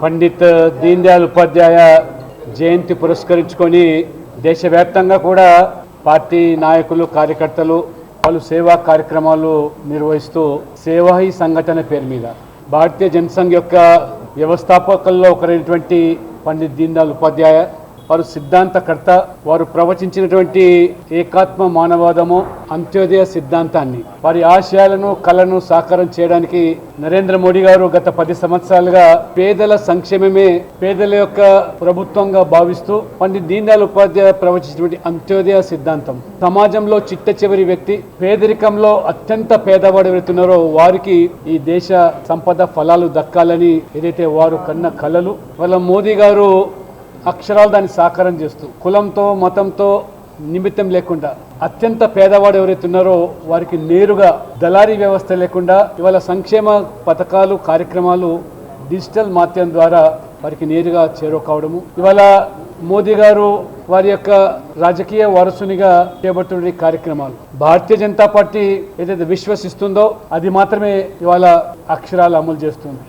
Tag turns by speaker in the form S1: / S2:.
S1: పండిత్ దీన్ దయాళ్ ఉపాధ్యాయ జయంతి పురస్కరించుకొని దేశవ్యాప్తంగా కూడా పార్టీ నాయకులు కార్యకర్తలు పలు సేవా కార్యక్రమాలు నిర్వహిస్తూ సేవా ఈ సంఘటన పేరు మీద భారతీయ జనసంఘ్ యొక్క వ్యవస్థాపకుల్లో ఒకరైనటువంటి పండిత్ దీన్ దయాళ్ ఉపాధ్యాయ వారు సిద్ధాంతకర్త వారు ప్రవచించినటువంటి ఏకాత్మ మానవాదము అంత్యోదయ సిద్ధాంతాన్ని వారి ఆశయాలను కళను సాకారం చేయడానికి నరేంద్ర మోడీ గారు గత పది సంవత్సరాలుగా పేదల సంక్షేమమే పేదల యొక్క ప్రభుత్వంగా భావిస్తూ పండిత్ దీన్ దయాళ్ ఉపాధ్యాయ ప్రవచించినటువంటి అంత్యోదయ సిద్ధాంతం. సమాజంలో చిట్ట చివరి వ్యక్తి పేదరికంలో అత్యంత పేదవాడు వెళ్తున్నారో వారికి ఈ దేశ సంపద ఫలాలు దక్కాలని ఏదైతే వారు కన్న కళలు వాళ్ళ మోదీ గారు అక్షరాలు దాన్ని సాకారం చేస్తూ కులంతో మతంతో నిమిత్తం లేకుండా అత్యంత పేదవాడు ఎవరైతే ఉన్నారో వారికి నేరుగా దళారీ వ్యవస్థ లేకుండా ఇవాళ సంక్షేమ పథకాలు కార్యక్రమాలు డిజిటల్ మాధ్యమం ద్వారా వారికి నేరుగా చేరుకోవడము ఇవాళ మోదీ గారు వారి యొక్క రాజకీయ వారసునిగా చేపట్టిన కార్యక్రమాలు. భారతీయ జనతా పార్టీ ఏదైతే విశ్వసిస్తుందో అది మాత్రమే ఇవాళ అక్షరాలు అమలు చేస్తుంది.